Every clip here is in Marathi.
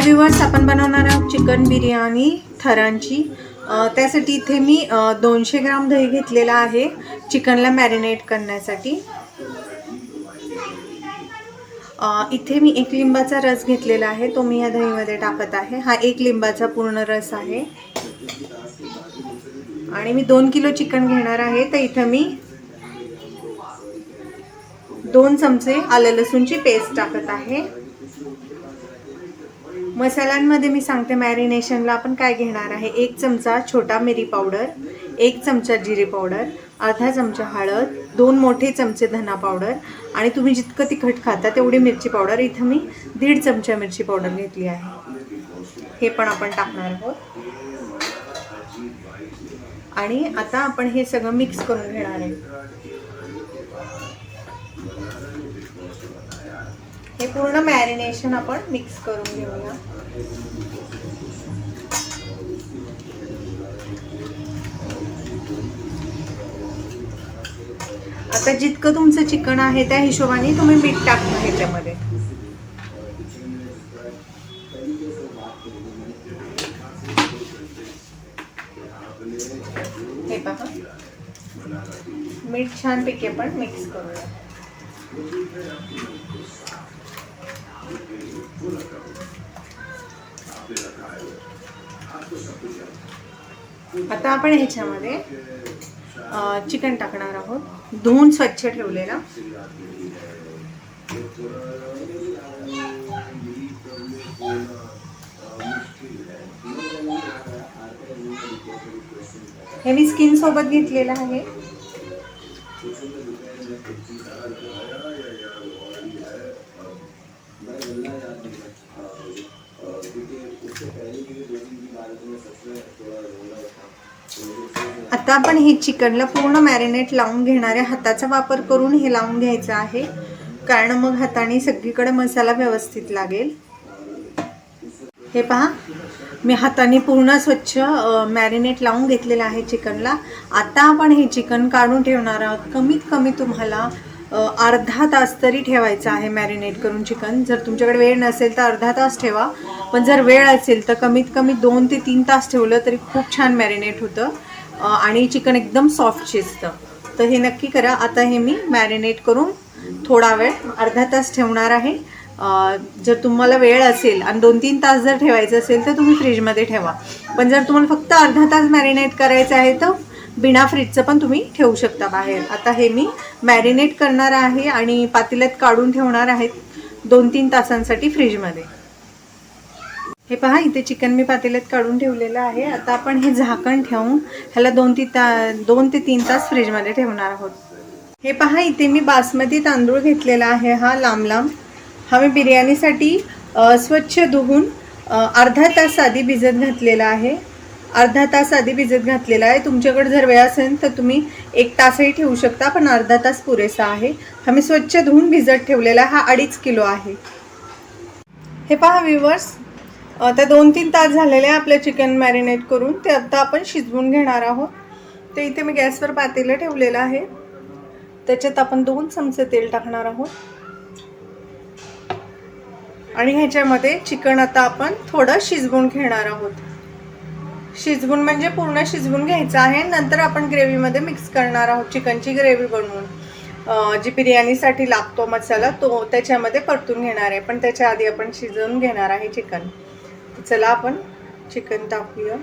हाय विवर्स आपण बनवणार आहोत चिकन बिर्याणी थरांची. त्यासाठी इथे मी दोनशे ग्राम दही घेतलेला आहे चिकनला मॅरिनेट करण्यासाठी. इथे मी एक लिंबाचा रस घेतलेला आहे तो मी या दहीमध्ये टाकत आहे. हा एक लिंबाचा पूर्ण रस आहे. आणि मी दोन किलो चिकन घेणार आहे तर इथं मी दोन चमचे आलं लसूणची पेस्ट टाकत आहे. मसाल्यांमध्ये मी सांगते मॅरिनेशनला आपण काय घेणार आहे? एक चमचा छोटा मिरी पावडर एक चमचा जिरे पावडर अर्धा चमचा हळद दोन मोठे चमचे धना पावडर आणि तुम्ही जितकं तिखट खाता तेवढी मिरची पावडर. इथं मी दीड चमचा मिरची पावडर घेतली आहे. हे पण आपण टाकणार आहोत. आणि आता आपण हे सगळं मिक्स करून घेणार आहे. हे पूर्ण मॅरिनेशन आपण मिक्स करून घेऊया. आता जितकं तुमचं चिकन आहे त्या हिशोबाने तुम्ही मीठ टाकणं ह्याच्यामध्ये हे पहा. मीठ छानपैकी आपण मिक्स करूया. आता आपण ह्याच्यामध्ये चिकन टाकणार आहोत. धुवून स्वच्छ ठेवलेला. हे मी स्किन सोबत घेतलेलं आहे. आता आपण हे चिकनला पूर्ण मॅरिनेट लावून घेणाऱ्या हाताचा वापर करून हे लावून घ्यायचं आहे. कारण मग हाताने सगळीकडे मसाला व्यवस्थित लागेल. हे पहा. मी हाताने पूर्ण स्वच्छ मॅरिनेट लावून घेतलेलं आहे चिकनला. आता आपण हे चिकन काढून ठेवणार आहोत. कमीत कमी तुम्हाला अर्धा तास तरी ठेवायचं आहे मॅरिनेट करून चिकन. जर तुमच्याकडे वेळ नसेल तर अर्धा तास ठेवा. पण जर वेळ असेल तर कमीत कमी दोन ते तीन तास ठेवलं तरी खूप छान मॅरिनेट होतं. आणि चिकन एकदम सॉफ्ट शिजतं. तर हे नक्की करा. आता हे मी मॅरिनेट करून थोडा वेळ अर्धा तास ठेवणार आहे. जर तुम्हाला वेळ असेल आणि दोन तीन तास जर ठेवायचं असेल तर तुम्ही फ्रीजमध्ये ठेवा. पण जर तुम्हाला फक्त अर्धा तास मॅरिनेट करायचं आहे तर बिना फ्रीजचं पण तुम्ही ठेवू शकता बाहेर. आता हे मी मॅरिनेट करणार आहे आणि पातेल्यात काढून ठेवणार आहेत दोन तीन तासांसाठी फ्रीजमध्ये हे पहा इथे चिकन मी पातेल्यात काढून ठेवलेलं आहे. आता आपण हे झाकण ठेवून ह्याला दोन ती ता दोन ते तीन तास फ्रीजमध्ये ठेवणार आहोत. हे पहा इथे मी बासमती तांदूळ घेतलेला आहे हा लांब लांब. हा मी बिर्याणीसाठी स्वच्छ धुवून अर्धा तास आधी भिजत घातलेला आहे. अर्धा तास आधी भिजत घातलेला आहे. तुमच्याकडे जर वेळ असेल तर तुम्ही एक तासही ठेवू शकता पण अर्धा तास पुरेसा आहे. हा मी स्वच्छ धुवून भिजत ठेवलेला हा अडीच किलो आहे. हे पहा विवर्स आता दोन तीन तास झालेले आहे आपलं चिकन मॅरिनेट करून. ते आता आपण शिजवून घेणार आहोत. ते इथे मी गॅसवर पातेलं ठेवलेलं आहे. त्याच्यात आपण दोन चमचे तेल टाकणार आहोत. आणि ह्याच्यामध्ये चिकन आता आपण थोडं शिजवून घेणार आहोत. शिजवून म्हणजे पूर्ण शिजवून घ्यायचं आहे. नंतर आपण ग्रेव्हीमध्ये मिक्स करणार आहोत चिकनची ग्रेव्ही बनवून. जी बिर्याणीसाठी लागतो मसाला तो त्याच्यामध्ये परतून घेणार आहे. पण त्याच्या आधी आपण शिजवून घेणार आहे चिकन चला आपण चिकन टाकूया.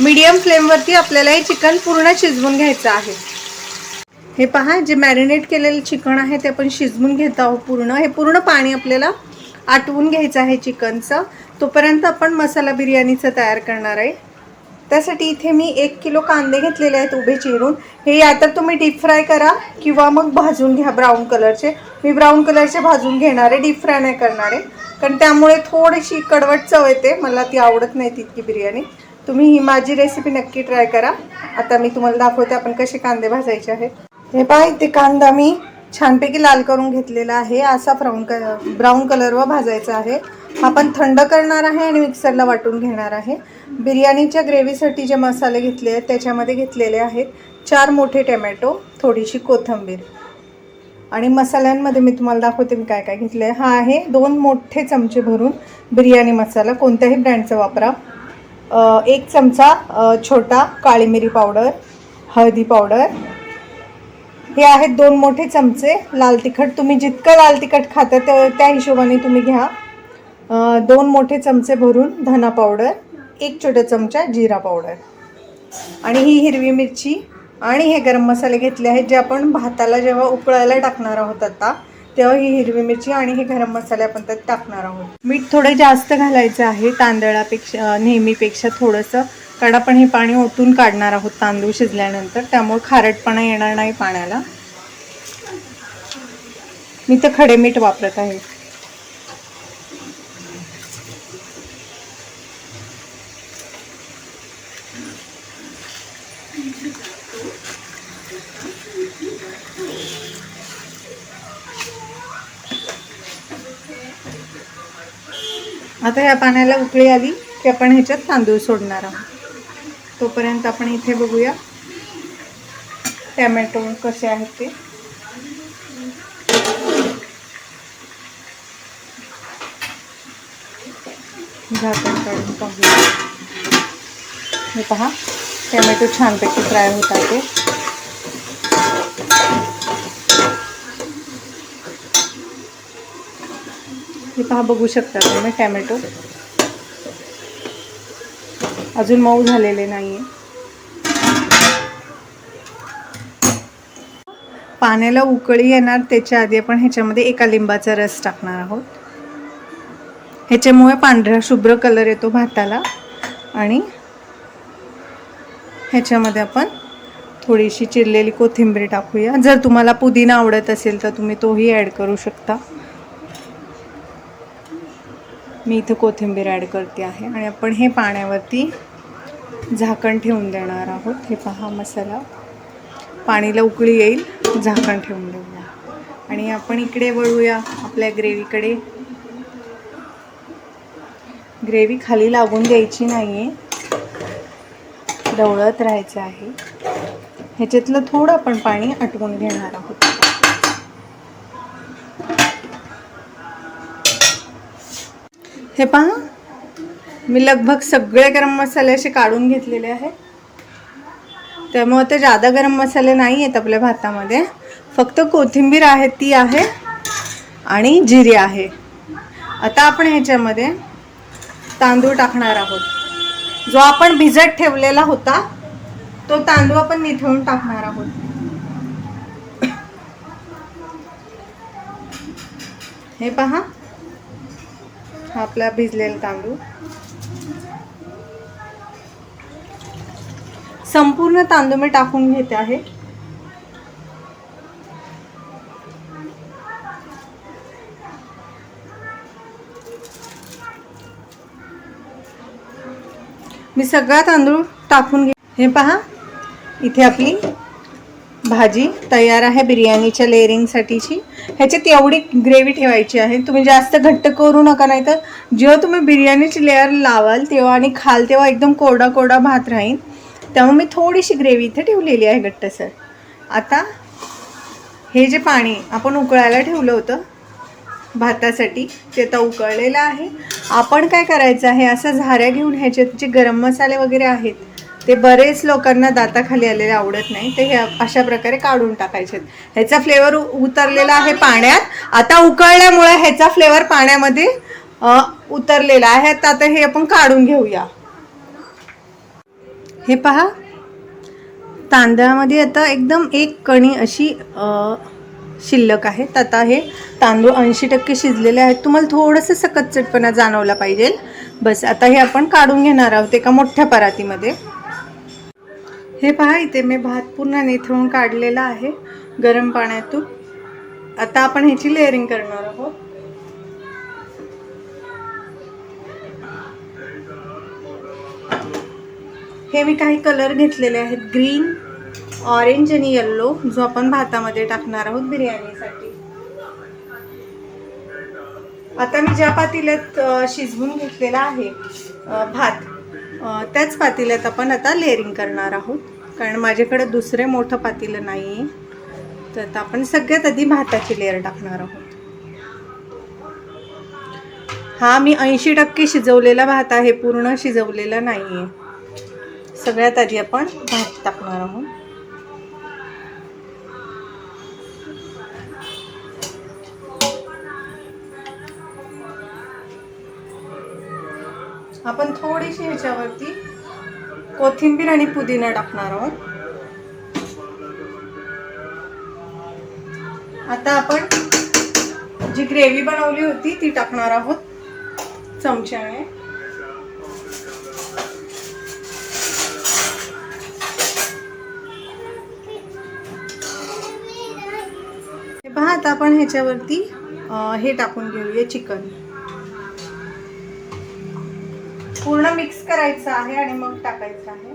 मीडियम फ्लेमवरती आपल्याला हे चिकन पूर्ण शिजवून घ्यायचं आहे. हे पहा जे मॅरिनेट केलेलं चिकन आहे ते आपण शिजवून घेत आहोत पूर्ण. हे पूर्ण पाणी आपल्याला आटवून घ्यायचं आहे चिकनचं. तोपर्यंत आपण मसाला बिर्याणीचं तयार करणार आहे. त्यासाठी इथे मी एक किलो कांदे घेतलेले आहेत उभे चिरून. हे या तर तुम्ही डीप फ्राय करा किंवा मग भाजून घ्या ब्राऊन कलरचे मी ब्राऊन कलरचे भाजून घेणार आहे डीप फ्राय नाही करणार आहे. कारण त्यामुळे थोडीशी कडवट चव येते. मला ती आवडत नाही तितकी बिर्याणी. तुम्ही ही माझी रेसिपी नक्की ट्राय करा. आता मी तुम्हाला दाखवते आपण कसे कांदे भाजायचे आहेत. हे पहा इथे कांदा मी छानपैकी लाल करून घेतलेला आहे. असा ब्राऊन क ब्राऊन कलरवर भाजायचा आहे. आपण थंड करणार आहे आणि मिक्सरला वाटून घेणार आहे. बिर्याणीच्या ग्रेव्हीसाठी जे मसाले घेतले आहेत त्याच्यामध्ये घेतलेले आहेत चार मोठे टमॅटो थोडीशी कोथिंबीर. आणि मसाल्यांमध्ये मी तुम्हाला दाखवते मी काय काय घेतलं आहे हा आहे दोन मोठे चमचे भरून बिर्याणी मसाला. कोणत्याही ब्रँडचा वापरा. एक चमचा छोटा काळी मिरी पावडर हळदी पावडर हे आहेत दोन मोठे चमचे लाल तिखट. तुम्ही जितकं लाल तिखट खाता त्या त्या हिशोबाने तुम्ही घ्या. दोन मोठे चमचे भरून धना पावडर एक छोटा चमचा जिरा पावडर आणि ही हिरवी मिरची आणि हे गरम मसाले घेतले आहेत जे आपण भाताला जेव्हा उकळायला टाकणार आहोत आता तेव्हा ही हिरवी मिरची आणि हे गरम मसाले आपण त्यात टाकणार आहोत. मीठ थोडं जास्त घालायचं आहे तांदळापेक्षा नेहमीपेक्षा थोडंसं. कारण आपण हे पाणी ओतून काढणार आहोत तांदूळ शिजल्यानंतर त्यामुळे खारटपणा येणार नाही पाण्याला. मी तर खडे मीठ वापरत आहे. आता या पाण्याला उकळी आली की आपण ह्याच्यात तांदूळ सोडणार आहोत. तोपर्यंत आपण इथे बघूया टॅमॅटो कसे आहेत ते. झाकण काढून पाहूया. हे पहा टॅमॅटो छानपैकी फ्राय होतात ते हे पहा बघू शकता तुम्ही टॅमॅटो. अजून मऊ झालेले नाही आहे पाण्याला उकळी येणार त्याच्या आधी आपण ह्याच्यामध्ये एका लिंबाचा रस टाकणार आहोत. ह्याच्यामुळे पांढरा शुभ्र कलर येतो भाताला. आणि ह्याच्यामध्ये आपण थोडीशी चिरलेली कोथिंबीर टाकूया. जर तुम्हाला पुदिना आवडत असेल तर तुम्ही तोही ॲड करू शकता. मी इथं कोथिंबीर ॲड करते आहे. आणि आपण हे पाण्यावरती झाकण ठेवून देणार आहोत. हे पहा मसाला. पाणीला उकळी येईल झाकण ठेवून देऊया. आणि आपण इकडे वळूया आपल्या ग्रेव्हीकडे. ग्रेव्ही खाली लागून द्यायची नाही आहे ढवळत राहायचं आहे. ह्याच्यातलं थोडं आपण पाणी आटवून घेणार आहोत. हे पहा मी लगभग सगळे गरम मसाले असे काढून घेतलेले आहेत. त्यामुळे ते जादा गरम मसाले नाही आहेत आपल्या भातामध्ये. फक्त कोथिंबीर आहे ती आहे आणि जिरे आहे. आता आपण ह्याच्यामध्ये तांदूळ टाकणार आहोत. जो आपण भिजत ठेवलेला होता तो तांदूळ आपण निथळून टाकणार आहोत. हे पहा. हा आपला भिजलेला तांदूळ. संपूर्ण तांदूळ मी टाकून घेते आहे. मी सगळा तांदूळ टाकून घे हे पहा. इथे आपली भाजी तयार आहे बिर्याणीच्या लेअरिंगसाठीची. ह्याच्यात एवढी ग्रेव्ही ठेवायची आहे. तुम्ही जास्त घट्ट करू नका नाही तर जेव्हा तुम्ही बिर्याणीची लेअर लावाल तेव्हा आणि खाल तेव्हा एकदम कोरडा कोरडा भात राहील. त्यामुळे मी थोडीशी ग्रेव्ही इथे ठेवलेली आहे घट्टसर. आता हे जे पाणी आपण उकळायला ठेवलं होतं भातासाठी ते आता उकळलेलं आहे. आपण काय करायचं आहे असं झाऱ्या घेऊन ह्याच्यात जे गरम मसाले वगैरे आहेत ते बरेच लोकांना दाताखाली आलेले आवडत नाही. ते हे अशा प्रकारे काढून टाकायचे ह्याचा फ्लेवर उतरलेला आहे पाण्यात. आता उकळल्यामुळे ह्याचा फ्लेवर पाण्यामध्ये उतरलेला आहे. तर आता हे आपण काढून घेऊया. हे पहा. तांदळामध्ये आता एकदम एक कणी अशी शिल्लक आहे. तर आता हे तांदूळ ऐंशी टक्के शिजलेले आहेत. तुम्हाला थोडंसं सकत चटपणा जाणवला पाहिजे. बस आता हे आपण काढून घेणार आहोत एका मोठ्या परातीमध्ये. हे पहा इथे मी भात पूर्ण नेथळून काढलेला आहे गरम पाण्यातून. आता आपण ह्याची लेअरिंग करणार आहोत. हे मी काही कलर घेतलेले आहेत. ग्रीन ऑरेंज आणि येल्लो जो आपण भातामध्ये टाकणार आहोत बिर्याणीसाठी. आता मी ज्या पातेल्यात शिजवून घेतलेला आहे भात त्याच पातेल्यात आपण आता लेअरिंग करणार आहोत. कारण माझ्याकडे दुसरे मोठं पातेलं नाही आहे तर आता आपण सगळ्यात आधी भाताची लेअर टाकणार आहोत. हा मी ऐंशी टक्के शिजवलेला भात आहे पूर्ण शिजवलेला नाही आहे सगळ्यात आधी आपण भात टाकणार आहोत. आपण थोडीशी ह्याच्यावरती कोथिंबीर आणि पुदिना टाकणार आहोत. आता आपण जी ग्रेव्ही बनवली होती ती टाकणार आहोत चमच्याने. आता आपण ह्याच्यावरती हे टाकून घेऊया चिकन. पूर्ण मिक्स करायचं आहे आणि मग टाकायचं आहे.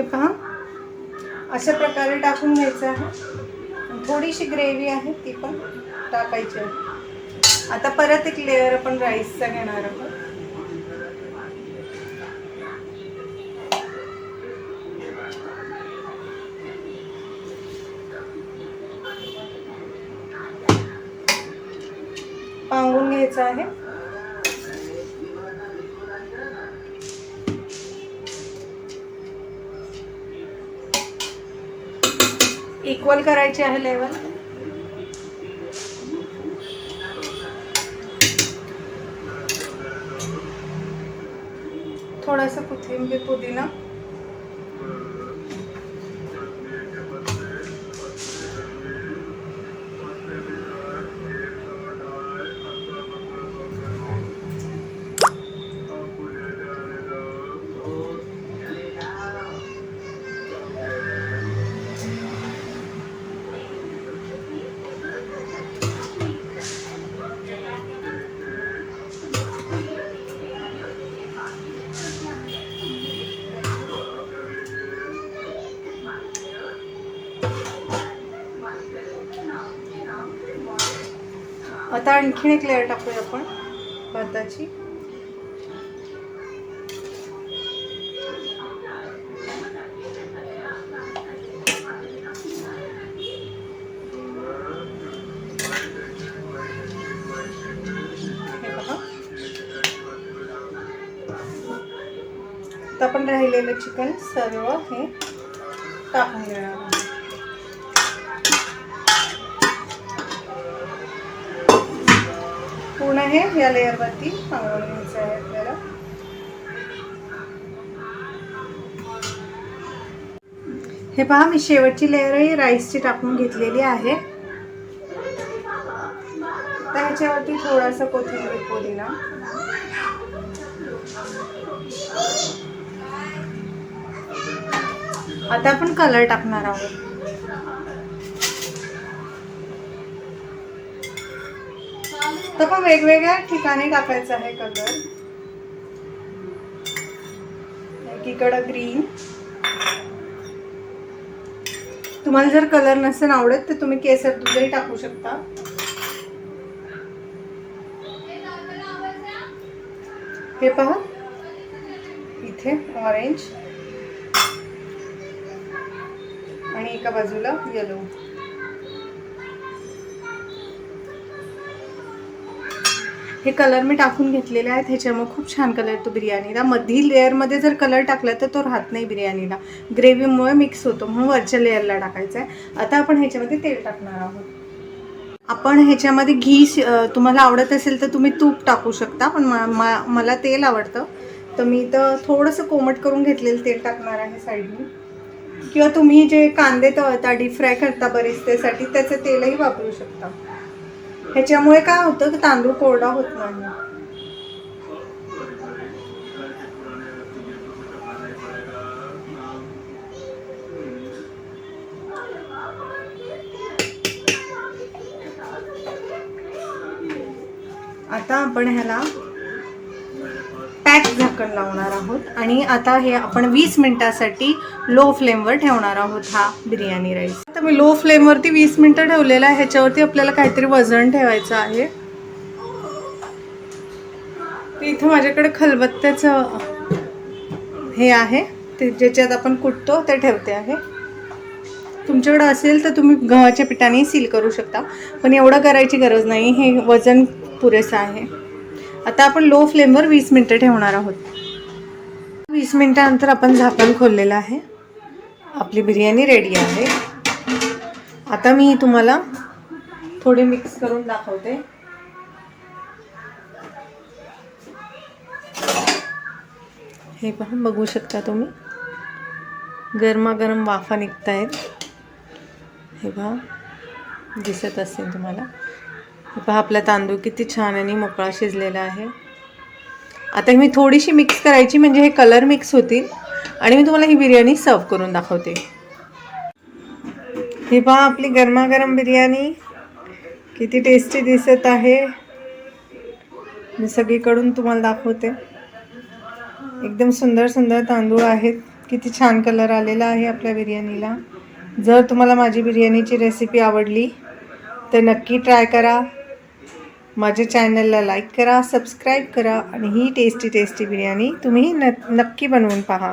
हे पहा. अशा प्रकारे टाकून घ्यायचं आहे. थोडीशी ग्रेव्ही आहे ती पण टाकायची आहे. आता परत एक लेअर आपण राईसचा घेणार आहोत. पांगून घ्यायचं आहे. इक्वल करायची आहे लेवल थोडासा कोथिंबीर पुदिना. आता आणखीन एक लेअर टाकूया आपण भाताची. आपण राहिलेलं चिकन सर्व हे टाकून घेणार आहे हे या लेअरवरती पांगवून घ्यायचं आहे आपल्याला. हे पहा मी शेवटची लेअर ही राईसची टाकून घेतलेली आहे. तर थोडासा कोथिंबीर पुदिना. आता आपण कलर टाकणार आहोत. तर पण वेगवेगळ्या ठिकाणी टाकायचं आहे कलर एकीकडं ग्रीन तुम्हाला जर कलर नसेल आवडत तर तुम्ही केसर दुधही टाकू शकता. हे पहा. इथे ऑरेंज आणि एका बाजूला येलो हे कलर मी टाकून घेतलेले आहेत. ह्याच्यामुळे खूप छान कलर येतो बिर्याणीला. मधील लेअरमध्ये जर कलर टाकला तर तो राहत नाही बिर्याणीला. ग्रेव्हीमुळे मिक्स होतो. म्हणून वरच्या लेअरला टाकायचा आहे आता आपण ह्याच्यामध्ये तेल टाकणार आहोत. आपण ह्याच्यामध्ये घी श- तुम्हाला आवडत असेल तर तुम्ही तूप टाकू शकता. पण मा- मला तेल आवडतं. तर मी तर थोडंसं कोमट करून घेतलेलं तेल टाकणार आहे साईडनी. किंवा तुम्ही जे कांदे तळता डीप फ्राय करता बरिस्तेसाठी त्याचं तेलही वापरू शकता. ह्याच्यामुळे काय होतं की तांदूळ कोरडा होत नाही. आता आपण ह्याला पॅक झाकण लावणार आहोत आणि आता हे आपण वीस मिनिटासाठी लो फ्लेमवर ठेवणार आहोत हा बिर्याणी राईस. आता मी लो फ्लेमवरती वीस मिनटं ठेवलेलं आहे ह्याच्यावरती आपल्याला काहीतरी वजन ठेवायचं आहे. इथं माझ्याकडे खलबत्त्याचं हे आहे ते ज्याच्यात आपण कुटतो ते ठेवते आहे. तुमच्याकडं असेल तर तुम्ही गव्हाच्या पिठाने सील करू शकता पण एवढं करायची गरज नाही हे वजन पुरेसं आहे. आता आपण लो फ्लेमवर वीस मिनटं ठेवणार आहोत. वीस मिनटानंतर आपण झाकण खोललेलं आहे. आपली बिर्याणी रेडी आहे. आता मी तुम्हाला थोडी मिक्स करून दाखवते. हे पहा बघू शकता तुम्ही. गरमागरम वाफा निघत आहेत हे पहा दिसत असेल तुम्हाला. हे पहा आपला तांदूळ किती छान आणि मोकळा शिजलेला आहे. आता मी थोडीशी मिक्स करायची म्हणजे हे कलर मिक्स होतील. आणि मी तुम्हाला ही बिर्याणी सर्व करून दाखवते. ही पहा आपली गरमागरम बिर्याणी. किती टेस्टी दिसत आहे. मी सगळीकडून तुम्हाला दाखवते. एकदम सुंदर सुंदर तांदूळ आहेत. किती छान कलर आलेला आहे आपल्या बिर्याणीला. जर तुम्हाला माझी बिर्याणीची रेसिपी आवडली तर नक्की ट्राय करा. माझ्या चॅनलला लाईक करा सबस्क्राईब करा आणि ही टेस्टी टेस्टी बिर्याणी तुम्ही न नक्की बनवून पहा.